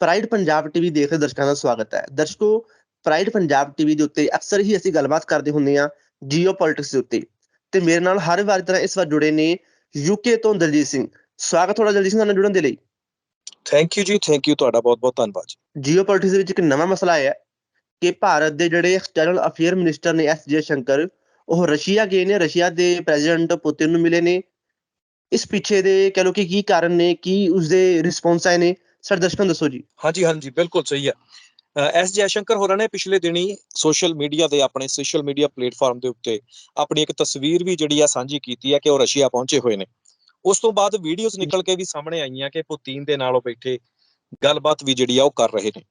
Pride Punjab TV ਦੇਖ ਰਹੇ ਦਰਸ਼ਕਾਂ ਦਾ ਸਵਾਗਤ ਹੈ। ਦਰਸ਼ਕੋ ਪ੍ਰਾਈਡ ਪੰਜਾਬ ਟੀਵੀ ਦੇ ਉੱਤੇ ਅਕਸਰ ਹੀ ਅਸੀਂ ਗੱਲਬਾਤ ਕਰਦੇ ਹੁੰਦੇ ਹਾਂ ਜੀਓ ਪੋਲਿਟਿਕਸ ਦੇ ਉੱਤੇ। ਤੇ ਮੇਰੇ ਨਾਲ ਹਰ ਵਾਰ ਤਰ੍ਹਾਂ ਇਸ ਵਾਰ ਜੁੜੇ ਨੇ ਯੂਕੇ ਤੋਂ ਦਲਜੀਤ ਸਿੰਘ। ਸਵਾਗਤ ਤੁਹਾਡਾ ਦਲਜੀਤ ਸਿੰਘ ਨਾਲ ਜੁੜਨ ਦੇ ਲਈ। Thank you ji thank you ਤੁਹਾਡਾ ਬਹੁਤ ਬਹੁਤ ਧੰਨਵਾਦ ਜੀ। ਜੀਓ ਪੋਲਿਟਿਕਸ ਦੇ ਵਿੱਚ ਇੱਕ ਨਵਾਂ ਮਸਲਾ ਆਇਆ ਹੈ ਕਿ ਭਾਰਤ ਦੇ ਜਿਹੜੇ ਐਕਸਟਰਨਲ ਅਫੇਅਰ ਮਿਨਿਸਟਰ ਨੇ ਐਸ ਜੇ ਸ਼ੰਕਰ ਉਹ ਰਸ਼ੀਆ ਗਏ ਨੇ। ਰਸ਼ੀਆ ਦੇ ਪ੍ਰੈਜ਼ੀਡੈਂਟ ਪੁਤਿਨ ਨੂੰ ਮਿਲੇ ਨੇ। ਇਸ ਪਿੱਛੇ ਦੇ ਕਹ ਲਓ ਕਿ ਕੀ ਕਾਰਨ ਨੇ ਕੀ ਉਸਦੇ ਰਿਸਪੌਂਸ ਆਏ ਨੇ। ਸਰ ਦਰਸ਼ਕਾਂ ਦੱਸੋ ਜੀ। ਹਾਂਜੀ ਹਾਂਜੀ ਬਿਲਕੁਲ ਸਹੀ ਹੈ। ਐਸ ਜੈਸ਼ੰਕਰ ਹੋਰਾਂ ਨੇ ਪਿਛਲੇ ਦਿਨੀ ਸੋਸ਼ਲ ਮੀਡੀਆ ਦੇ ਆਪਣੇ ਸੋਸ਼ਲ ਮੀਡੀਆ ਪਲੇਟਫਾਰਮ ਦੇ ਉੱਤੇ ਆਪਣੀ ਇੱਕ ਤਸਵੀਰ ਵੀ ਜਿਹੜੀ ਆ ਸਾਂਝੀ ਕੀਤੀ ਹੈ ਕਿ ਉਹ ਰਸ਼ੀਆ ਪਹੁੰਚੇ ਹੋਏ ਨੇ। ਉਸ ਤੋਂ ਬਾਅਦ ਵੀਡੀਓਜ਼ ਨਿਕਲ ਕੇ ਵੀ ਸਾਹਮਣੇ ਆਈਆਂ ਕਿ ਪੁਤਿਨ ਦੇ ਨਾਲ ਉਹ ਬੈਠੇ ਗੱਲਬਾਤ ਵੀ ਜਿਹੜੀ ਆ ਉਹ ਕਰ ਰਹੇ ਨੇ।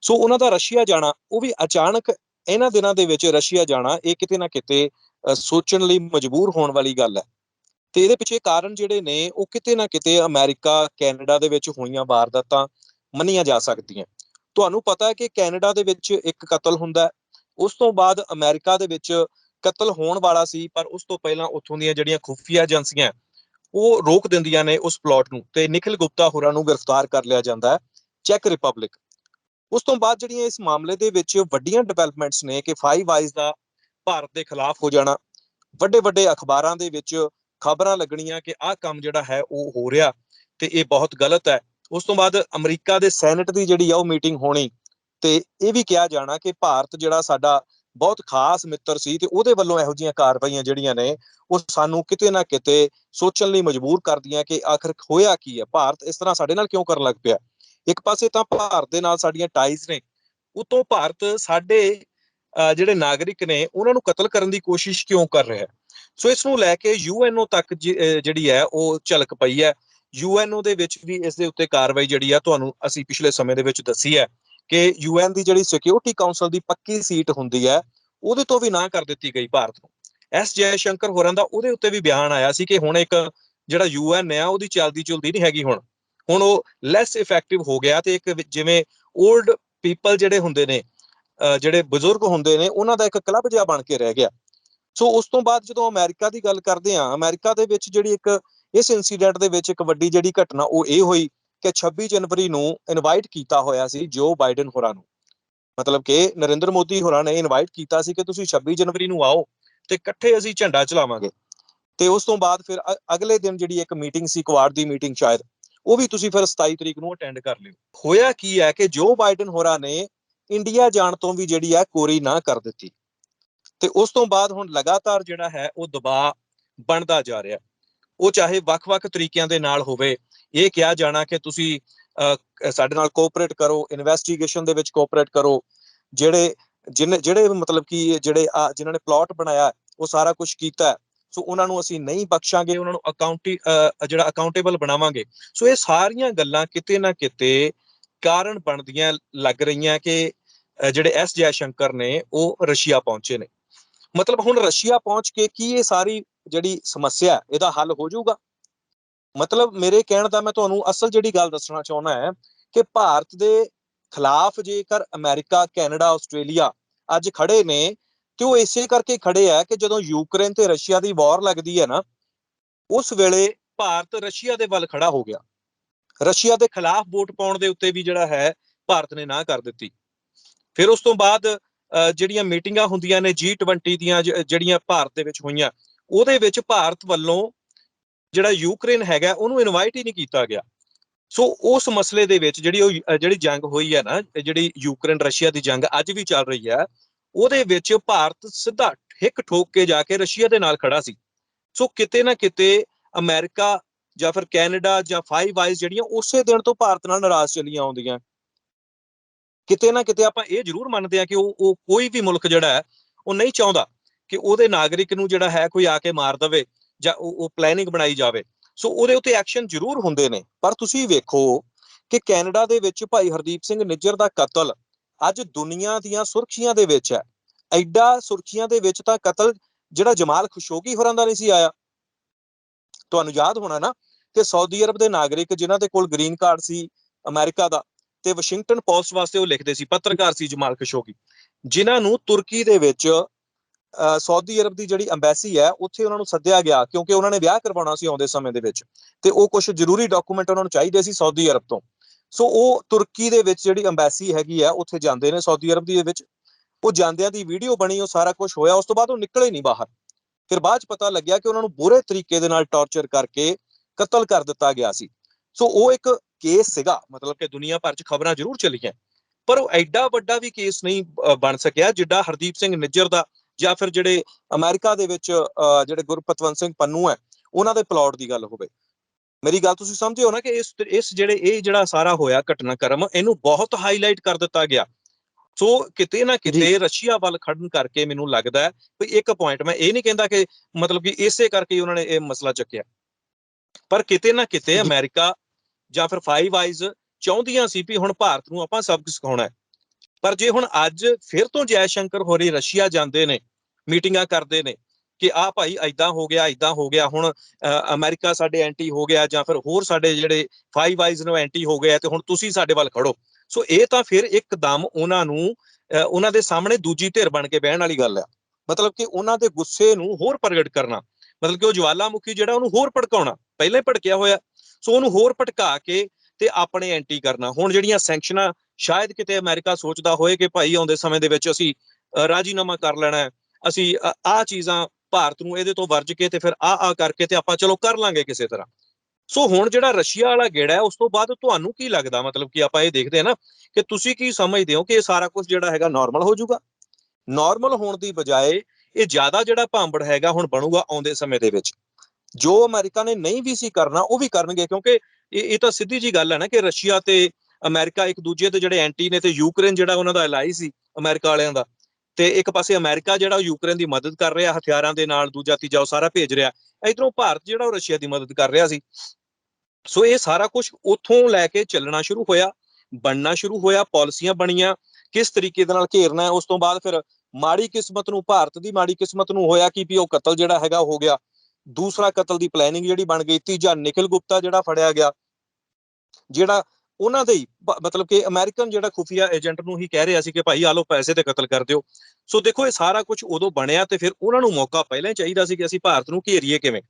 ਸੋ ਉਹਨਾਂ ਦਾ ਰਸ਼ੀਆ ਜਾਣਾ ਉਹ ਵੀ ਅਚਾਨਕ ਇਹਨਾਂ ਦਿਨਾਂ ਦੇ ਵਿੱਚ ਰਸ਼ੀਆ ਜਾਣਾ ਇਹ ਕਿਤੇ ਨਾ ਕਿਤੇ ਸੋਚਣ ਲਈ ਮਜਬੂਰ ਹੋਣ ਵਾਲੀ ਗੱਲ ਹੈ। ਤੇ ਇਹਦੇ ਪਿੱਛੇ ਕਾਰਨ ਜਿਹੜੇ ਨੇ, ਉਹ ਕਿਤੇ ਨਾ ਕਿਤੇ ਅਮਰੀਕਾ, ਕੈਨੇਡਾ ਦੇ ਵਿੱਚ ਹੋਈਆਂ ਵਾਰਦਾਤਾਂ ਮੰਨੀਆਂ ਜਾ ਸਕਦੀਆਂ। ਤੁਹਾਨੂੰ ਪਤਾ ਹੈ ਕਿ ਕੈਨੇਡਾ ਦੇ ਵਿੱਚ ਇੱਕ ਕਤਲ ਹੁੰਦਾ ਉਸ ਤੋਂ ਬਾਅਦ ਅਮਰੀਕਾ ਦੇ ਵਿੱਚ ਕਤਲ ਹੋਣ ਵਾਲਾ ਸੀ, ਪਰ ਉਸ ਤੋਂ ਪਹਿਲਾਂ ਉੱਥੋਂ ਦੀਆਂ ਜਿਹੜੀਆਂ ਖੁਫੀਆ ਏਜੰਸੀਆਂ, ਉਹ ਰੋਕ ਦਿੰਦੀਆਂ ਨੇ ਉਸ ਪਲਾਟ ਨੂੰ ਤੇ ਨikhil ਗੁਪਤਾ ਹੋਰਾਂ ਨੂੰ ਗ੍ਰਿਫਤਾਰ ਕਰ ਲਿਆ ਜਾਂਦਾ ਹੈ, ਚੈੱਕ ਰਿਪਬਲਿਕ। ਉਸ ਤੋਂ ਬਾਅਦ ਜਿਹੜੀਆਂ ਇਸ ਮਾਮਲੇ ਦੇ ਵਿੱਚ ਵੱਡੀਆਂ ਡਿਵੈਲਪਮੈਂਟਸ ਨੇ ਕਿ ਫਾਈਵ ਆਈਜ਼ ਦਾ ਭਾਰਤ ਦੇ ਖਿਲਾਫ ਹੋ ਜਾਣਾ ਵੱਡੇ ਵੱਡੇ ਅਖਬਾਰਾਂ ਦੇ ਵਿੱਚ ਖਬਰਾਂ ਲੱਗਣੀਆਂ ਕਿ ਆਹ ਕੰਮ ਜਿਹੜਾ ਹੈ ਉਹ ਹੋ ਰਿਹਾ ਤੇ ਇਹ ਬਹੁਤ ਗਲਤ ਹੈ। ਉਸ ਤੋਂ ਬਾਅਦ ਅਮਰੀਕਾ ਦੇ ਸੈਨੇਟ ਦੀ ਜਿਹੜੀ ਆ ਉਹ ਮੀਟਿੰਗ ਹੋਣੀ ਤੇ ਇਹ ਵੀ ਕਿਹਾ ਜਾਣਾ ਕਿ ਭਾਰਤ ਜਿਹੜਾ ਸਾਡਾ ਬਹੁਤ ਖਾਸ ਮਿੱਤਰ ਸੀ ਤੇ ਉਹਦੇ ਵੱਲੋਂ ਇਹੋ ਜਿਹੀਆਂ ਕਾਰਵਾਈਆਂ ਜਿਹੜੀਆਂ ਨੇ ਉਹ ਸਾਨੂੰ ਕਿਤੇ ਨਾ ਕਿਤੇ ਸੋਚਣ ਲਈ ਮਜਬੂਰ ਕਰਦੀਆਂ ਕਿ ਆਖਰ ਹੋਇਆ ਕੀ ਹੈ? ਭਾਰਤ ਇਸ ਤਰ੍ਹਾਂ ਸਾਡੇ ਨਾਲ ਕਿਉਂ ਕਰਨ ਲੱਗ ਪਿਆ? ਇੱਕ ਪਾਸੇ ਤਾਂ ਭਾਰਤ ਦੇ ਨਾਲ ਸਾਡੀਆਂ ਟਾਈਜ਼ ਨੇ, ਉਤੋਂ ਭਾਰਤ ਸਾਡੇ ਜਿਹੜੇ ਨਾਗਰਿਕ ਨੇ ਉਹਨਾਂ ਨੂੰ ਕਤਲ ਕਰਨ ਦੀ ਕੋਸ਼ਿਸ਼ ਕਿਉਂ ਕਰ ਰਿਹਾ ਹੈ? ਸੋ ਇਸ ਨੂੰ ਲੈ ਕੇ ਯੂਐਨਓ ਤੱਕ ਜ- ਜਿਹੜੀ ਹੈ, ਉਹ ਝਲਕ ਪਈ ਹੈ। ਯੂਐਨਓ ਦੇ ਵਿੱਚ ਵੀ ਇਸ ਦੇ ਉੱਤੇ ਕਾਰਵਾਈ ਜਿਹੜੀ ਆ, ਤੁਹਾਨੂੰ ਅਸੀਂ ਪਿਛਲੇ ਸਮੇਂ ਦੇ ਵਿੱਚ ਦੱਸੀ ਹੈ ਕਿ ਯੂਐਨ ਦੀ ਜਿਹੜੀ ਸਿਕਿਉਰਿਟੀ ਕਾਉਂਸਲ ਦੀ ਪੱਕੀ ਸੀਟ ਹੁੰਦੀ ਹੈ, ਉਹਦੇ ਤੋਂ ਵੀ ਨਾ ਕਰ ਦਿੱਤੀ ਗਈ ਭਾਰਤ ਨੂੰ। ਐਸ ਜੈ ਸ਼ੰਕਰ ਹੋਰਾਂ ਦਾ ਉਹਦੇ ਉੱਤੇ ਵੀ ਬਿਆਨ ਆਇਆ ਸੀ ਕਿ ਹੁਣ ਇੱਕ ਜਿਹੜਾ ਯੂਐਨ ਆ, ਉਹਦੀ ਚੱਲਦੀ ਚੁਲਦੀ ਨਹੀਂ ਹੈਗੀ ਹੁਣ। ਹੁਣ ਉਹ ਲੈਸ ਇਫੈਕਟਿਵ ਹੋ ਗਿਆ ਤੇ ਇੱਕ ਜਿਵੇਂ 올ਡ ਪੀਪਲ ਜਿਹੜੇ ਹੁੰਦੇ ਨੇ ਜਿਹੜੇ ਬਜ਼ੁਰਗ ਹੁੰਦੇ ਨੇ, ਉਹਨਾਂ ਦਾ ਇੱਕ ਕਲੱਬ ਜਿਹਾ ਬਣ ਕੇ ਰਹਿ ਗਿਆ। ਸੋ ਉਸ ਤੋਂ ਬਾਅਦ ਜਦੋਂ ਅਮਰੀਕਾ ਦੀ ਗੱਲ ਕਰਦੇ ਆ ਅਮਰੀਕਾ ਦੇ ਵਿੱਚ ਜਿਹੜੀ ਇੱਕ, ਇਸ ਇਨਸੀਡੈਂਟ ਦੇ ਵਿੱਚ ਇੱਕ ਵੱਡੀ ਜਿਹੜੀ ਘਟਨਾ ਉਹ ਇਹ ਹੋਈ ਕਿ 26 ਜਨਵਰੀ ਨੂੰ ਇਨਵਾਈਟ ਕੀਤਾ ਹੋਇਆ ਸੀ ਜੋ ਬਾਈਡਨ ਹੋਰਾਂ ਨੂੰ। ਮਤਲਬ ਕਿ ਨਰਿੰਦਰ ਮੋਦੀ ਹੋਰਾਂ ਨੇ ਇਨਵਾਈਟ ਕੀਤਾ ਸੀ ਕਿ ਤੁਸੀਂ 26 ਜਨਵਰੀ ਨੂੰ ਆਓ ਤੇ ਇਕੱਠੇ ਅਸੀਂ ਝੰਡਾ ਚਲਾਵਾਂਗੇ। ਤੇ ਉਸ ਤੋਂ ਬਾਅਦ ਫਿਰ ਅ- ਅਗਲੇ ਦਿਨ ਜਿਹੜੀ ਇੱਕ ਮੀਟਿੰਗ ਸੀ ਕੁਆਰ ਦੀ ਮੀਟਿੰਗ ਸ਼ਾਇਦ, ਉਹ ਵੀ ਤੁਸੀਂ ਫਿਰ 27 ਤਰੀਕ ਨੂੰ ਅਟੈਂਡ ਕਰ ਲਿਓ। ਹੋਇਆ ਕੀ ਹੈ ਕਿ ਜੋ ਬਾਈਡਨ ਹੋਰਾਂ ਨੇ ਇੰਡੀਆ ਜਾਣ ਤੋਂ ਵੀ ਜਿਹੜੀ ਹੈ ਕੋਰੀ ਨਾ ਕਰ ਦਿੱਤੀ। ਤੇ ਉਸ ਤੋਂ ਬਾਅਦ ਹੁਣ ਲਗਾਤਾਰ ਜਿਹੜਾ ਹੈ ਉਹ ਦਬਾਅ ਬਣਦਾ ਜਾ ਰਿਹਾ ਉਹ ਚਾਹੇ ਵੱਖ-ਵੱਖ ਤਰੀਕਿਆਂ ਦੇ ਨਾਲ ਹੋਵੇ, ਇਹ ਕਿਹਾ ਜਾਣਾ ਕਿ ਤੁਸੀਂ ਸਾਡੇ ਨਾਲ ਕੋਆਪਰੇਟ ਕਰੋ ਇਨਵੈਸਟੀਗੇਸ਼ਨ ਦੇ ਵਿੱਚ ਕੋਆਪਰੇਟ ਕਰੋ, ਜਿਹੜੇ, ਜਿਨ, ਜਿਹੜੇ ਮਤਲਬ ਕਿ ਜਿਹੜੇ ਆ, ਜਿਨ੍ਹਾਂ ਨੇ ਪਲਾਟ ਬਣਾਇਆ, ਉਹ ਸਾਰਾ ਕੁਝ ਕੀਤਾ ਸੋ ਉਹਨਾਂ ਨੂੰ ਅਸੀਂ ਨਹੀਂ ਬਖਸ਼ਾਂਗੇ, ਉਹਨਾਂ ਨੂੰ ਅਕਾਊਂਟੀ ਜਿਹੜਾ ਅਕਾਊਂਟੇਬਲ ਬਣਾਵਾਂਗੇ। ਸੋ ਇਹ ਸਾਰੀਆਂ ਗੱਲਾਂ ਕਿਤੇ ਨਾ ਕਿਤੇ ਕਾਰਨ ਬਣਦੀਆਂ ਲੱਗ ਰਹੀਆਂ ਕਿ ਜਿਹੜੇ ਐਸ ਜੈ ਸ਼ੰਕਰ ਨੇ, ਉਹ ਰਸ਼ੀਆ ਪਹੁੰਚੇ ਨੇ। ਮਤਲਬ ਹੁਣ ਰਸ਼ੀਆ ਪਹੁੰਚ ਕੇ ਕੀ ਇਹ ਸਾਰੀ ਜਿਹੜੀ ਸਮੱਸਿਆ ਇਹਦਾ ਹੱਲ ਹੋ ਜਾਊਗਾ? ਮਤਲਬ ਮੇਰੇ ਕਹਿਣ ਦਾ ਮੈਂ ਤੁਹਾਨੂੰ ਅਸਲ ਜਿਹੜੀ ਗੱਲ ਦੱਸਣਾ ਚਾਹੁੰਦਾ ਹੈ ਕਿ ਭਾਰਤ ਦੇ ਖਿਲਾਫ ਜੇਕਰ ਅਮਰੀਕਾ, ਕੈਨੇਡਾ, ਆਸਟ੍ਰੇਲੀਆ ਅੱਜ ਖੜੇ ਨੇ, ਤੇ ਉਹ ਇਸੇ ਕਰਕੇ ਖੜੇ ਆ ਕਿ ਜਦੋਂ ਯੂਕਰੇਨ ਤੇ ਰਸ਼ੀਆ ਦੀ ਵਾਰ ਲੱਗਦੀ ਹੈ ਨਾ, ਉਸ ਵੇਲੇ ਭਾਰਤ ਰਸ਼ੀਆ ਦੇ ਵੱਲ ਖੜਾ ਹੋ ਗਿਆ। ਰਸ਼ੀਆ ਦੇ ਖਿਲਾਫ ਵੋਟ ਪਾਉਣ ਦੇ ਉੱਤੇ ਵੀ ਜਿਹੜਾ ਹੈ, ਭਾਰਤ ਨੇ ਨਾ ਕਰ ਦਿੱਤੀ। ਫਿਰ ਉਸ ਤੋਂ ਬਾਅਦ ਜਿਹੜੀਆਂ ਮੀਟਿੰਗਾਂ ਹੁੰਦੀਆਂ ਨੇ G20 ਦੀਆਂ ਜਿਹੜੀਆਂ ਭਾਰਤ ਦੇ ਵਿੱਚ ਹੋਈਆਂ, ਉਹਦੇ ਵਿੱਚ ਭਾਰਤ ਵੱਲੋਂ ਜਿਹੜਾ ਯੂਕਰੇਨ ਹੈਗਾ, ਉਹਨੂੰ ਇਨਵਾਈਟ ਹੀ ਨਹੀਂ ਕੀਤਾ ਗਿਆ। ਸੋ ਉਸ ਮਸਲੇ ਦੇ ਵਿੱਚ ਜਿਹੜੀ ਉਹ ਜਿਹੜੀ ਜੰਗ ਹੋਈ ਹੈ ਨਾ, ਜਿਹੜੀ ਯੂਕਰੇਨ ਰਸ਼ੀਆ ਦੀ ਜੰਗ ਅੱਜ ਵੀ ਚੱਲ ਰਹੀ ਹੈ, ਉਹਦੇ ਵਿੱਚ ਭਾਰਤ ਸਿੱਧਾ ਹਿੱਕ ਠੋਕ ਕੇ ਜਾ ਕੇ ਰਸ਼ੀਆ ਦੇ ਨਾਲ ਖੜਾ ਸੀ। ਸੋ ਕਿਤੇ ਨਾ ਕਿਤੇ ਅਮਰੀਕਾ ਜਾਂ ਫਿਰ ਕੈਨੇਡਾ ਜਾਂ ਫਾਈਵ ਆਈਜ਼ ਜਿਹੜੀਆਂ ਉਸੇ ਦਿਨ ਤੋਂ ਭਾਰਤ ਨਾਲ ਨਾਰਾਜ਼ ਚੱਲੀਆਂ ਆਉਂਦੀਆਂ। ਕਿਤੇ ਨਾ ਕਿਤੇ ਆਪਾਂ ਇਹ ਜ਼ਰੂਰ ਮੰਨਦੇ ਆ ਕਿ ਉਹ ਉਹ ਕੋਈ ਵੀ ਮੁਲਕ ਜਿਹੜਾ ਹੈ, ਉਹ ਨਹੀਂ ਚਾਹੁੰਦਾ ਕਿ ਉਹਦੇ ਨਾਗਰਿਕ ਨੂੰ ਜਿਹੜਾ ਹੈ ਕੋਈ ਆ ਕੇ ਮਾਰ ਦਵੇ ਜਾਂ ਉਹ ਪਲੈਨਿੰਗ ਬਣਾਈ ਜਾਵੇ। ਸੋ ਉਹਦੇ ਉੱਤੇ ਐਕਸ਼ਨ ਜ਼ਰੂਰ ਹੁੰਦੇ ਨੇ। ਪਰ ਤੁਸੀਂ ਵੇਖੋ ਕਿ ਕੈਨੇਡਾ ਦੇ ਵਿੱਚ ਭਾਈ ਹਰਦੀਪ ਸਿੰਘ ਨਿੱਜਰ ਦਾ ਕਤਲ ਅੱਜ ਦੁਨੀਆ ਦੀਆਂ ਸੁਰਖੀਆਂ ਦੇ ਵਿੱਚ ਹੈ। ਐਡਾ ਸੁਰਖੀਆਂ ਦੇ ਵਿੱਚ ਤਾਂ ਕਤਲ ਜਿਹੜਾ ਜਮਾਲ ਖਸ਼ੋਗੀ ਹੋਰਾਂ ਦਾ ਨਹੀਂ ਸੀ ਆਇਆ। ਤੁਹਾਨੂੰ ਯਾਦ ਹੋਣਾ ਨਾ ਕਿ ਸਾਊਦੀ ਅਰਬ ਦੇ ਨਾਗਰਿਕ ਜਿਨ੍ਹਾਂ ਦੇ ਕੋਲ ਗ੍ਰੀਨ ਕਾਰਡ ਸੀ ਅਮਰੀਕਾ ਦਾ ਤੇ ਵਾਸ਼ਿੰਗਟਨ ਪੋਸਟ ਵਾਸਤੇ ਉਹ ਲਿਖਦੇ ਸੀ, ਪੱਤਰਕਾਰ ਸੀ ਜਮਾਲ ਖਸ਼ੋਗੀ, ਜਿਨ੍ਹਾਂ ਨੂੰ ਤੁਰਕੀ ਦੇ ਵਿੱਚ ਸਾਊਦੀ ਅਰਬ ਦੀ ਜਿਹੜੀ ਐਮਬੈਸੀ ਹੈ, ਉੱਥੇ ਉਹਨਾਂ ਨੂੰ ਸੱਦਿਆ ਗਿਆ ਕਿਉਂਕਿ ਉਹਨਾਂ ਨੇ ਵਿਆਹ ਕਰਵਾਉਣਾ ਸੀ ਆਉਂਦੇ ਸਮੇਂ ਦੇ ਵਿੱਚ ਤੇ ਉਹ ਕੁਝ ਜ਼ਰੂਰੀ ਡਾਕੂਮੈਂਟ ਉਹਨਾਂ ਨੂੰ ਚਾਹੀਦੇ ਸੀ ਸਾਊਦੀ ਅਰਬ ਤੋਂ। ਸੋ ਉਹ ਤੁਰਕੀ ਦੇ ਵਿੱਚ ਜਿਹੜੀ ਅੰਬੈਸੀ ਹੈਗੀ ਆ ਉੱਥੇ ਜਾਂਦੇ ਨੇ ਸਾਊਦੀ ਅਰਬ ਦੀ ਵਿੱਚ। ਉਹ ਜਾਂਦਿਆਂ ਦੀ ਵੀਡੀਓ ਬਣੀ, ਉਹ ਸਾਰਾ ਕੁਝ ਹੋਇਆ, ਉਸ ਤੋਂ ਬਾਅਦ ਉਹ ਨਿਕਲੇ ਨਹੀਂ ਬਾਹਰ। ਫਿਰ ਬਾਅਦ ਚ ਪਤਾ ਲੱਗਿਆ ਕਿ ਉਹਨਾਂ ਨੂੰ ਬੁਰੇ ਤਰੀਕੇ ਦੇ ਨਾਲ ਟੌਰਚਰ ਕਰਕੇ ਕਤਲ ਕਰ ਦਿੱਤਾ ਗਿਆ ਸੀ। ਸੋ ਉਹ ਇੱਕ ਕੇਸ ਸੀਗਾ ਮਤਲਬ ਕਿ ਦੁਨੀਆ ਭਰ ਚ ਖਬਰਾਂ ਜ਼ਰੂਰ ਚੱਲੀਆਂ। ਪਰ ਉਹ ਐਡਾ ਵੱਡਾ ਵੀ ਕੇਸ ਨਹੀਂ ਬਣ ਸਕਿਆ ਜਿੱਡਾ ਹਰਦੀਪ ਸਿੰਘ ਨਿੱਜਰ ਦਾ ਜਾਂ ਫਿਰ ਜਿਹੜੇ ਅਮਰੀਕਾ ਦੇ ਵਿੱਚ ਜਿਹੜੇ ਗੁਰਪਤਵੰਤ ਸਿੰਘ ਪੰਨੂ ਹੈ ਉਹਨਾਂ ਦੇ ਪਲਾਟ ਦੀ ਗੱਲ ਹੋਵੇ। ਮੇਰੀ ਗੱਲ ਤੁਸੀਂ ਸਮਝਦੇ ਹੋ ਨਾ ਕਿ ਇਸ ਇਸ ਜਿਹੜੇ ਇਹ ਜਿਹੜਾ ਸਾਰਾ ਹੋਇਆ ਘਟਨਾਕ੍ਰਮ ਇਹਨੂੰ ਬਹੁਤ ਹਾਈਲਾਈਟ ਕਰ ਦਿੱਤਾ ਗਿਆ। ਸੋ ਕਿਤੇ ਨਾ ਕਿਤੇ ਰਸ਼ੀਆ ਵੱਲ ਖੜਨ ਕਰਕੇ ਮੈਨੂੰ ਲੱਗਦਾ ਹੈ ਵੀ ਇੱਕ ਪੁਆਇੰਟ ਮੈਂ ਇਹ ਨਹੀਂ ਕਹਿੰਦਾ ਕਿ ਮਤਲਬ ਕਿ ਇਸੇ ਕਰਕੇ ਉਹਨਾਂ ਨੇ ਇਹ ਮਸਲਾ ਚੱਕਿਆ। ਪਰ ਕਿਤੇ ਨਾ ਕਿਤੇ। ਅਮਰੀਕਾ ਜਾਂ ਫਿਰ ਫਾਈਵ ਆਈਜ਼ ਚਾਹੁੰਦੀਆਂ ਸੀ ਵੀ ਹੁਣ ਭਾਰਤ ਨੂੰ ਆਪਾਂ ਸਬਕ ਸਿਖਾਉਣਾ ਹੈ। ਪਰ ਜੇ ਹੁਣ ਅੱਜ ਫਿਰ ਤੋਂ ਜੈ ਸ਼ੰਕਰ ਹੋਰੀ ਰਸ਼ੀਆ ਜਾਂਦੇ ਨੇ ਮੀਟਿੰਗਾਂ ਕਰਦੇ ਨੇ ਕਿ ਆ ਭਾਈ ਐਦਾਂ ਹੋ ਗਿਆ ਐਦਾਂ ਹੋ ਗਿਆ ਹੁਣ ਅ, ਅਮਰੀਕਾ ਸਾਡੇ ਐਂਟੀ ਹੋ ਗਿਆ ਜਾਂ ਫਿਰ ਹੋਰ ਸਾਡੇ ਜਿਹੜੇ ਫਾਈਵ ਆਈਜ਼ ਨੂੰ ਐਂਟੀ ਹੋ ਗਿਆ ਤੇ ਹੁਣ ਤੁਸੀਂ ਸਾਡੇ ਵੱਲ ਖੜੋ। ਸੋ ਇਹ ਤਾਂ ਫਿਰ ਇੱਕਦਮ ਉਹਨਾਂ ਨੂੰ ਅ, ਉਹਨਾਂ ਦੇ ਸਾਹਮਣੇ ਦੂਜੀ ਧਿਰ ਬਣ ਕੇ ਬਹਿਣ ਵਾਲੀ ਗੱਲ ਆ। ਮਤਲਬ ਕਿ ਉਹਨਾਂ ਦੇ ਗੁੱਸੇ ਨੂੰ ਹੋਰ ਪ੍ਰਗਟ ਕਰਨਾ। ਮਤਲਬ ਕਿ ਉਹ ਜਵਾਲਾਮੁਖੀ ਜਿਹੜਾ ਉਹਨੂੰ ਹੋਰ ਭੜਕਾਉਣਾ। ਪਹਿਲਾਂ ਹੀ ਭੜਕਿਆ ਹੋਇਆ। ਸੋ ਉਹਨੂੰ ਹੋਰ ਭਟਕਾ ਕੇ ਤੇ ਆਪਣੇ ਐਂਟੀ ਕਰਨਾ। ਹੁਣ ਜਿਹੜੀਆਂ ਸੈਂਕਸ਼ਨਾਂ ਸ਼ਾਇਦ ਕਿਤੇ ਅਮਰੀਕਾ ਸੋਚਦਾ ਹੋਏ ਕਿ ਭਾਈ ਆਉਂਦੇ ਸਮੇਂ ਦੇ ਵਿੱਚ ਅਸੀਂ ਰਾਜੀਨਾਮਾ ਕਰ ਲੈਣਾ ਹੈ। ਅਸੀਂ ਆ ਚੀਜ਼ਾਂ ਭਾਰਤ ਨੂੰ ਇਹਦੇ ਤੋਂ ਵਰਜ ਕੇ ਤੇ ਫਿਰ ਆ ਆ ਕਰਕੇ ਤੇ ਆਪਾਂ ਚਲੋ ਕਰ ਲਾਂਗੇ ਕਿਸੇ ਤਰ੍ਹਾਂ। ਸੋ ਹੁਣ ਜਿਹੜਾ ਰਸ਼ੀਆ ਵਾਲਾ ਗੇੜਾ ਹੈ, ਉਸ ਤੋਂ ਬਾਅਦ ਤੁਹਾਨੂੰ ਕੀ ਲੱਗਦਾ? ਮਤਲਬ ਕਿ ਆਪਾਂ ਇਹ ਦੇਖਦੇ ਹਾਂ ਨਾ ਕਿ ਤੁਸੀਂ ਕੀ ਸਮਝਦੇ ਹੋ ਕਿ ਇਹ ਸਾਰਾ ਕੁਝ ਜਿਹੜਾ ਹੈਗਾ ਨਾਰਮਲ ਹੋ ਜਾਊਗਾ? ਨਾਰਮਲ ਹੋਣ ਦੀ ਬਜਾਏ ਇਹ ਜ਼ਿਆਦਾ ਜਿਹੜਾ ਭਾਂਬੜ ਹੈਗਾ ਹੁਣ ਬਣੂਗਾ ਆਉਂਦੇ ਸਮੇਂ ਦੇ ਵਿੱਚ। ਜੋ ਅਮਰੀਕਾ ਨੇ ਨਹੀਂ ਵੀ ਸੀ ਕਰਨਾ, ਉਹ ਵੀ ਕਰਨਗੇ, ਕਿਉਂਕਿ ਇਹ ਇਹ ਤਾਂ ਸਿੱਧੀ ਜੀ ਗੱਲ ਹੈ ਨਾ ਕਿ ਰਸ਼ੀਆ ਤੇ ਅਮਰੀਕਾ ਇੱਕ ਦੂਜੇ ਦੇ ਜਿਹੜੇ ਐਂਟੀ ਨੇ ਤੇ ਯੂਕਰੇਨ ਜਿਹੜਾ ਉਹਨਾਂ ਦਾ ਅਲਾਈ ਸੀ ਅਮਰੀਕਾ ਵਾਲਿਆਂ ਦਾ, ਤੇ ਇੱਕ ਪਾਸੇ ਅਮਰੀਕਾ ਜਿਹੜਾ ਉਹ ਯੂਕਰੇਨ ਦੀ ਮਦਦ ਕਰ ਰਿਹਾ, ਹਥਿਆਰਾਂ ਦੇ ਨਾਲ ਦੂਜਾ ਤੀਜਾ ਉਹ ਸਾਰਾ ਭੇਜ ਰਿਹਾ, ਇਧਰੋਂ ਭਾਰਤ ਜਿਹੜਾ ਉਹ ਰਸ਼ੀਆ ਦੀ ਮਦਦ ਕਰ ਰਿਹਾ ਸੀ। ਸੋ ਇਹ ਸਾਰਾ ਕੁਝ ਉੱਥੋਂ ਲੈ ਕੇ ਚੱਲਣਾ ਸ਼ੁਰੂ ਹੋਇਆ, ਬਣਨਾ ਸ਼ੁਰੂ ਹੋਇਆ, ਪਾਲਿਸੀਆਂ ਬਣੀਆਂ, ਕਿਸ ਤਰੀਕੇ ਦੇ ਨਾਲ ਘੇਰਨਾ ਹੈ ਉਸ ਤੋਂ ਬਾਅਦ ਫਿਰ ਮਾੜੀ ਕਿਸਮਤ ਨੂੰ, ਭਾਰਤ ਦੀ ਮਾੜੀ ਕਿਸਮਤ ਨੂੰ ਹੋਇਆ ਕਿ ਵੀ ਉਹ ਕਤਲ ਜਿਹੜਾ ਹੈਗਾ ਹੋ ਗਿਆ। ਦੂਸਰਾ ਕਤਲ ਦੀ ਪਲੈਨਿੰਗ ਜਿਹੜੀ ਬਣ ਗਈ ਤੀਜਾ ਨਿਖਿਲ ਗੁਪਤਾ ਜਿਹੜਾ ਫੜਿਆ ਗਿਆ, ਜਿਹੜਾ ਉਹਨਾਂ ਦੇ ਮਤਲਬ ਕਿ ਅਮਰੀਕਨ ਜਿਹੜਾ ਖੁਫੀਆ ਏਜੰਟ ਨੂੰ ਹੀ ਕਹਿ ਰਿਹਾ ਸੀ ਕਿ ਭਾਈ ਆ ਲਓ ਪੈਸੇ ਤੇ ਕਤਲ ਕਰ ਦਿਓ। ਸੋ ਦੇਖੋ ਇਹ ਸਾਰਾ ਕੁਝ ਉਦੋਂ ਬਣਿਆ ਤੇ ਫਿਰ ਉਹਨਾਂ ਨੂੰ ਮੌਕਾ ਪਹਿਲਾਂ ਹੀ ਚਾਹੀਦਾ ਸੀ ਕਿ ਅਸੀਂ ਭਾਰਤ ਨੂੰ ਘੇਰੀਏ ਕਿਵੇਂ।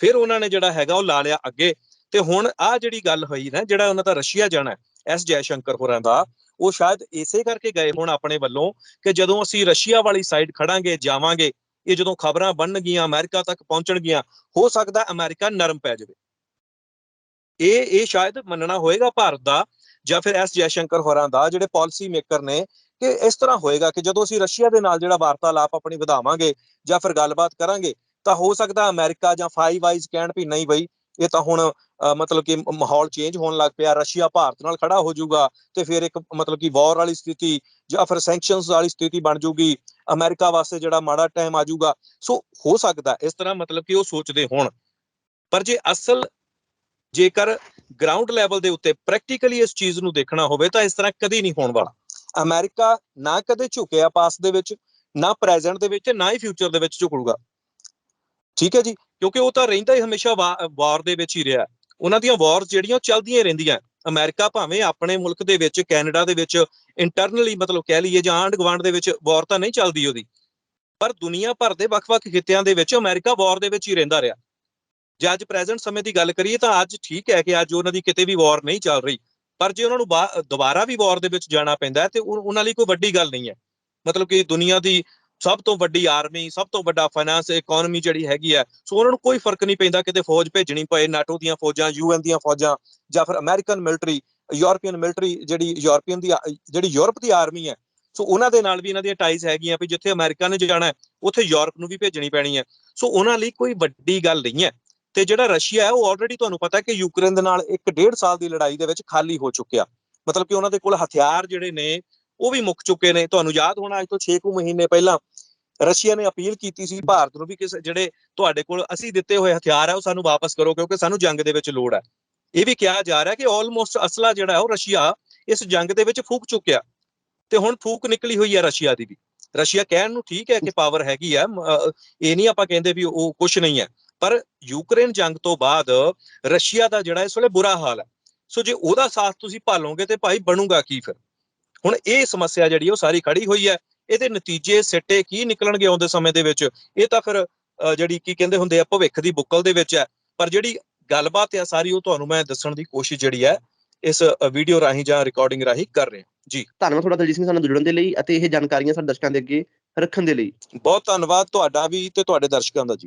ਫਿਰ ਉਹਨਾਂ ਨੇ ਜਿਹੜਾ ਹੈਗਾ ਉਹ ਲਾ ਲਿਆ ਅੱਗੇ ਤੇ ਹੁਣ ਆ ਜਿਹੜੀ ਗੱਲ ਹੋਈ ਨਾ, ਜਿਹੜਾ ਉਹਨਾਂ ਦਾ ਰਸ਼ੀਆ ਜਾਣਾ ਐਸ ਜੈ ਸ਼ੰਕਰ ਹੋਰਾਂ ਦਾ, ਉਹ ਸ਼ਾਇਦ ਇਸੇ ਕਰਕੇ ਗਏ ਹੁਣ ਆਪਣੇ ਵੱਲੋਂ ਕਿ ਜਦੋਂ ਅਸੀਂ ਰਸ਼ੀਆ ਵਾਲੀ ਸਾਈਡ ਖੜਾਂਗੇ, ਜਾਵਾਂਗੇ ਇਹ ਜਦੋਂ ਖਬਰਾਂ ਬਣਨਗੀਆਂ, ਅਮਰੀਕਾ ਤੱਕ ਪਹੁੰਚਣਗੀਆਂ, ਹੋ ਸਕਦਾ ਅਮਰੀਕਾ ਨਰਮ ਪੈ ਜਾਵੇ। ਇਹ ਇਹ ਸ਼ਾਇਦ ਮੰਨਣਾ ਹੋਏਗਾ ਭਾਰਤ ਦਾ ਜਾਂ ਫਿਰ ਐਸ ਜੈਸ਼ੰਕਰ ਹੋਰਾਂ ਦਾ, ਜਿਹੜੇ ਪਾਲਿਸੀ ਮੇਕਰ ਨੇ, ਕਿ ਇਸ ਤਰ੍ਹਾਂ ਹੋਏਗਾ ਕਿ ਜਦੋਂ ਅਸੀਂ ਰਸ਼ੀਆ ਦੇ ਨਾਲ ਜਿਹੜਾ ਵਾਰਤਾਲਾਪ ਆਪਣੀ ਵਧਾਵਾਂਗੇ ਜਾਂ ਫਿਰ ਗੱਲਬਾਤ ਕਰਾਂਗੇ, ਤਾਂ ਹੋ ਸਕਦਾ ਅਮਰੀਕਾ ਜਾਂ ਫਾਈਵ ਆਈਜ਼ ਕਹਿਣ ਵੀ ਨਹੀਂ ਬਈ ਇਹ ਤਾਂ ਹੁਣ ਮਤਲਬ ਕਿ ਮਾਹੌਲ ਚੇਂਜ ਹੋਣ ਲੱਗ ਪਿਆ, ਰਸ਼ੀਆ ਭਾਰਤ ਨਾਲ ਖੜਾ ਹੋ ਜਾਊਗਾ ਤੇ ਫਿਰ ਇੱਕ ਮਤਲਬ ਕਿ ਵਾਰ ਵਾਲੀ ਸਥਿਤੀ ਜਾਂ ਫਿਰ ਸੈਂਕਸ਼ਨਸ ਵਾਲੀ ਸਥਿਤੀ ਬਣ ਜਾਊਗੀ, ਅਮਰੀਕਾ ਵਾਸਤੇ ਜਿਹੜਾ ਮਾੜਾ ਟਾਈਮ ਆ ਜਾਊਗਾ। ਸੋ ਹੋ ਸਕਦਾ ਇਸ ਤਰ੍ਹਾਂ ਮਤਲਬ ਕਿ ਉਹ ਸੋਚਦੇ ਹੋਣ। ਪਰ ਜੇ ਅਸਲ ਜੇਕਰ ਗਰਾਊਂਡ ਲੈਵਲ ਦੇ ਉੱਤੇ ਪ੍ਰੈਕਟੀਕਲੀ ਇਸ ਚੀਜ਼ ਨੂੰ ਦੇਖਣਾ ਹੋਵੇ ਤਾਂ ਇਸ ਤਰ੍ਹਾਂ ਕਦੀ ਨਹੀਂ ਹੋਣ ਵਾਲਾ। ਅਮਰੀਕਾ ਨਾ ਕਦੇ ਝੁਕਿਆ ਪਾਸ ਦੇ ਵਿੱਚ, ਨਾ ਪ੍ਰੈਜ਼ੈਂਟ ਦੇ ਵਿੱਚ ਨਾ ਹੀ ਫਿਊਚਰ ਦੇ ਵਿੱਚ ਝੁਕੂਗਾ। ਠੀਕ ਹੈ ਜੀ? ਕਿਉਂਕਿ ਉਹ ਤਾਂ ਰਹਿੰਦਾ ਹੀ ਹਮੇਸ਼ਾ ਵਾਰ ਦੇ ਵਿੱਚ ਹੀ ਰਿਹਾ। ਉਹਨਾਂ ਦੀਆਂ ਵਾਰਸ ਜਿਹੜੀਆਂ ਉਹ ਚੱਲਦੀਆਂ ਹੀ ਰਹਿੰਦੀਆਂ। ਅਮਰੀਕਾ ਭਾਵੇਂ ਆਪਣੇ ਮੁਲਕ ਦੇ ਵਿੱਚ, ਕੈਨੇਡਾ ਦੇ ਵਿੱਚ ਇੰਟਰਨਲੀ ਮਤਲਬ ਕਹਿ ਲਈਏ ਜਾਂ ਆਂਢ ਗੁਆਂਢ ਦੇ ਵਿੱਚ ਵਾਰ ਤਾਂ ਨਹੀਂ ਚੱਲਦੀ ਉਹਦੀ। ਪਰ ਦੁਨੀਆ ਭਰ ਦੇ ਵੱਖ-ਵੱਖ ਖਿੱਤਿਆਂ ਦੇ ਵਿੱਚ ਅਮਰੀਕਾ ਵਾਰ ਦੇ ਵਿੱਚ ਹੀ ਰਹਿੰਦਾ ਰਿਹਾ। ਜੇ ਅੱਜ ਪ੍ਰੈਜ਼ੈਂਟ ਸਮੇਂ ਦੀ ਗੱਲ ਕਰੀਏ ਤਾਂ ਅੱਜ ਠੀਕ ਹੈ ਕਿ ਅੱਜ ਉਹਨਾਂ ਦੀ ਕਿਤੇ ਵੀ ਵਾਰ ਨਹੀਂ ਚੱਲ ਰਹੀ। ਪਰ ਜੇ ਉਹਨਾਂ ਨੂੰ ਬਾ- ਦੁਬਾਰਾ ਵੀ ਵਾਰ ਦੇ ਵਿੱਚ ਜਾਣਾ ਪੈਂਦਾ ਹੈ ਤੇ ਉਹਨਾਂ ਲਈ ਕੋਈ ਵੱਡੀ ਗੱਲ ਨਹੀਂ ਹੈ। ਮਤਲਬ ਕਿ ਦੁਨੀਆ ਦੀ ਸਭ ਤੋਂ ਵੱਡੀ ਆਰਮੀ ਸਭ ਤੋਂ ਵੱਡਾ ਫਾਈਨਾਂਸ ਇਕਨੋਮੀ ਜਿਹੜੀ ਹੈਗੀ ਹੈ, ਸੋ ਉਹਨਾਂ ਨੂੰ ਕੋਈ ਫ਼ਰਕ ਨਹੀਂ ਪੈਂਦਾ ਕਿਤੇ ਫੌਜ ਭੇਜਣੀ ਪਏ ਨਾਟੋ ਦੀਆਂ ਫੌਜਾਂ ਯੂਐਨ ਦੀਆਂ ਫੌਜਾਂ, ਜਾਂ ਫਿਰ ਅਮਰੀਕਨ ਮਿਲਟਰੀ ਯੂਰਪੀਅਨ ਮਿਲਟਰੀ ਜਿਹੜੀ ਯੂਰਪੀਅਨ ਦੀ ਜਿਹੜੀ ਯੂਰਪ ਦੀ ਆਰਮੀ ਹੈ, ਸੋ ਉਹਨਾਂ ਦੇ ਨਾਲ ਵੀ ਇਹਨਾਂ ਦੀਆਂ ਟਾਈਜ਼ ਹੈਗੀਆਂ ਵੀ ਜਿੱਥੇ ਅਮਰੀਕਾ ਨੇ ਜਾਣਾ ਉੱਥੇ ਯੂਰਪ ਨੂੰ ਵੀ ਭੇਜਣੀ ਪੈਣੀ ਹੈ, ਸੋ ਉਹਨਾਂ ਲਈ ਕੋਈ ਵੱਡੀ ਗੱਲ ਨਹੀਂ ਹੈ, ਤੇ ਜਿਹੜਾ ਰਸ਼ੀਆ ਹੈ, ਉਹ ਆਲਰੇਡੀ ਤੁਹਾਨੂੰ ਪਤਾ ਕਿ ਯੂਕਰੇਨ ਦੇ ਨਾਲ ਇੱਕ ਡੇਢ ਸਾਲ ਦੀ ਲੜਾਈ ਦੇ ਵਿੱਚ ਖਾਲੀ ਹੋ ਚੁੱਕਿਆ, ਮਤਲਬ ਕਿ ਉਹਨਾਂ ਦੇ ਕੋਲ ਹਥਿਆਰ ਜਿਹੜੇ ਨੇ ਉਹ ਵੀ ਮੁੱਕ ਚੁੱਕੇ ਨੇ। ਤੁਹਾਨੂੰ ਯਾਦ ਹੋਣਾ ਅੱਜ ਤੋਂ 6 ਕੁ ਮਹੀਨੇ ਪਹਿਲਾਂ ਰਸ਼ੀਆ ਨੇ ਅਪੀਲ ਕੀਤੀ ਸੀ ਭਾਰਤ ਨੂੰ ਵੀ ਕਿ ਜਿਹੜੇ ਤੁਹਾਡੇ ਕੋਲ ਅਸੀਂ ਦਿੱਤੇ ਹੋਏ ਹਥਿਆਰ ਹੈ ਉਹ ਸਾਨੂੰ ਵਾਪਸ ਕਰੋ ਕਿਉਂਕਿ ਸਾਨੂੰ ਜੰਗ ਦੇ ਵਿੱਚ ਲੋੜ ਹੈ ਇਹ ਵੀ ਕਿਹਾ ਜਾ ਰਿਹਾ ਕਿ ਆਲਮੋਸਟ ਅਸਲਾ ਜਿਹੜਾ ਹੈ ਉਹ ਰਸ਼ੀਆ ਇਸ ਜੰਗ ਦੇ ਵਿੱਚ ਫੂਕ ਚੁੱਕਿਆ ਤੇ ਹੁਣ ਫੂਕ ਨਿਕਲੀ ਹੋਈ ਹੈ ਰਸ਼ੀਆ ਦੀ ਵੀ। ਰਸ਼ੀਆ ਕਹਿਣ ਨੂੰ ਠੀਕ ਹੈ ਕਿ ਪਾਵਰ ਹੈਗੀ ਆ ਇਹ ਨਹੀਂ ਆਪਾਂ ਕਹਿੰਦੇ ਵੀ ਉਹ ਕੁਝ ਨਹੀਂ ਹੈ। ਪਰ ਯੂਕਰੇਨ ਜੰਗ ਤੋਂ ਬਾਅਦ ਰਸ਼ੀਆ ਦਾ ਜਿਹੜਾ ਇਸ ਵੇਲੇ ਬੁਰਾ ਹਾਲ ਹੈ ਸੋ ਜੇ ਉਹਦਾ ਸਾਥ ਤੁਸੀਂ ਭਾਲੋਗੇ ਤੇ ਭਾਈ ਬਣੂਗਾ ਕੀ ਫਿਰ? ਹੁਣ ਇਹ ਸਮੱਸਿਆ ਜਿਹੜੀ ਉਹ ਸਾਰੀ ਖੜੀ ਹੋਈ ਹੈ। ਇਹਦੇ ਨਤੀਜੇ ਸਿੱਟੇ ਕੀ ਨਿਕਲਣਗੇ ਆਉਂਦੇ ਸਮੇਂ ਦੇ ਵਿੱਚ? ਇਹ ਤਾਂ ਫਿਰ ਜਿਹੜੀ ਕੀ ਕਹਿੰਦੇ ਹੁੰਦੇ ਆ ਭਵਿੱਖ ਦੀ ਬੁੱਕਲ ਦੇ ਵਿੱਚ ਹੈ। ਪਰ ਜਿਹੜੀ ਗੱਲਬਾਤ ਆ ਸਾਰੀ ਉਹ ਤੁਹਾਨੂੰ ਮੈਂ ਦੱਸਣ ਦੀ ਕੋਸ਼ਿਸ਼ ਜਿਹੜੀ ਹੈ ਇਸ ਵੀਡੀਓ ਰਾਹੀਂ ਜਾਂ ਰਿਕਾਰਡਿੰਗ ਰਾਹੀਂ ਕਰ ਰਹੇ। ਹਾਂ ਧੰਨਵਾਦ ਤੁਹਾਡਾ ਦਲਜੀਤ ਸਿੰਘ ਸਾਨੂੰ ਜੁੜਨ ਦੇ ਲਈ ਅਤੇ ਇਹ ਜਾਣਕਾਰੀਆਂ ਸਾਡੇ ਦਰਸ਼ਕਾਂ ਦੇ ਅੱਗੇ ਰੱਖਣ ਦੇ ਲਈ। ਬਹੁਤ ਧੰਨਵਾਦ ਤੁਹਾਡਾ ਵੀ ਤੇ ਤੁਹਾਡੇ ਦਰਸ਼ਕਾਂ ਦਾ ਜੀ।